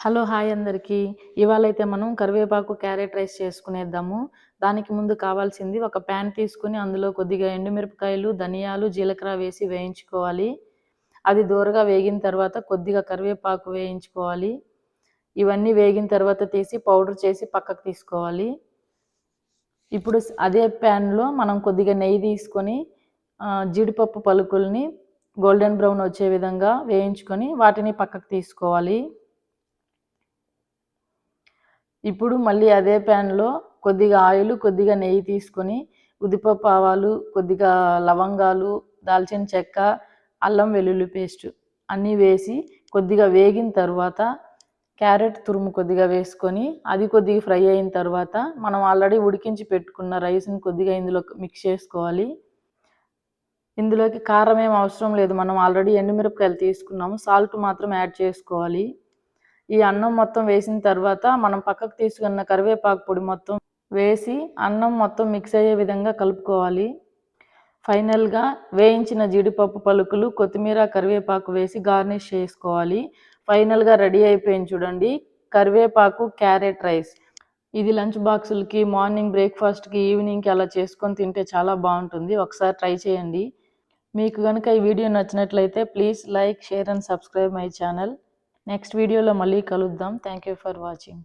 Hello hi అందరికీ. ఇవాళ అయితే మనం కరివేపాకు క్యారెట్ రైస్ చేసుకునేద్దాము. దానికి ముందు కావాల్సింది ఒక ప్యాన్ తీసుకుని అందులో కొద్దిగా ఎండుమిరపకాయలు ధనియాలు జీలకర్ర వేసి వేయించుకోవాలి. అది దూరగా వేగిన తర్వాత కొద్దిగా కరివేపాకు వేయించుకోవాలి. ఇవన్నీ వేగిన తర్వాత తీసి పౌడర్ చేసి పక్కకు తీసుకోవాలి. ఇప్పుడు అదే ప్యాన్లో మనం కొద్దిగా నెయ్యి తీసుకొని జీడిపప్పు పలుకుల్ని గోల్డెన్ బ్రౌన్ వచ్చే విధంగా వేయించుకొని వాటిని పక్కకు తీసుకోవాలి. ఇప్పుడు మళ్ళీ అదే ప్యాన్లో కొద్దిగా ఆయిల్ కొద్దిగా నెయ్యి తీసుకొని ఉద్దిపప్పు ఆవాలు కొద్దిగా లవంగాలు దాల్చిన చెక్క అల్లం వెల్లుల్లి పేస్ట్ అన్నీ వేసి కొద్దిగా వేగిన తర్వాత క్యారెట్ తురుము కొద్దిగా వేసుకొని అది కొద్దిగా ఫ్రై అయిన తర్వాత మనం ఆల్రెడీ ఉడికించి పెట్టుకున్న రైస్ని కొద్దిగా ఇందులో మిక్స్ చేసుకోవాలి. ఇందులోకి కారం ఏం అవసరం లేదు. మనం ఆల్రెడీ ఎండుమిరపకాయలు తీసుకున్నాము. సాల్ట్ మాత్రం యాడ్ చేసుకోవాలి. ఈ అన్నం మొత్తం వేసిన తర్వాత మనం పక్కకు తీసుకున్న కరివేపాకు పొడి మొత్తం వేసి అన్నం మొత్తం మిక్స్ అయ్యే విధంగా కలుపుకోవాలి. ఫైనల్గా వేయించిన జీడిపప్పు పలుకులు కొత్తిమీర కరివేపాకు వేసి గార్నిష్ చేసుకోవాలి. ఫైనల్గా రెడీ అయిపోయింది చూడండి కరివేపాకు క్యారెట్ రైస్. ఇది లంచ్ బాక్సులకి మార్నింగ్ బ్రేక్ఫాస్ట్కి ఈవినింగ్కి అలా చేసుకొని తింటే చాలా బాగుంటుంది. ఒకసారి ట్రై చేయండి. మీకు కనుక ఈ వీడియో నచ్చినట్లయితే please like share and subscribe my channel. Next వీడియోలో మళ్ళీ కలుద్దాం. Thank you for watching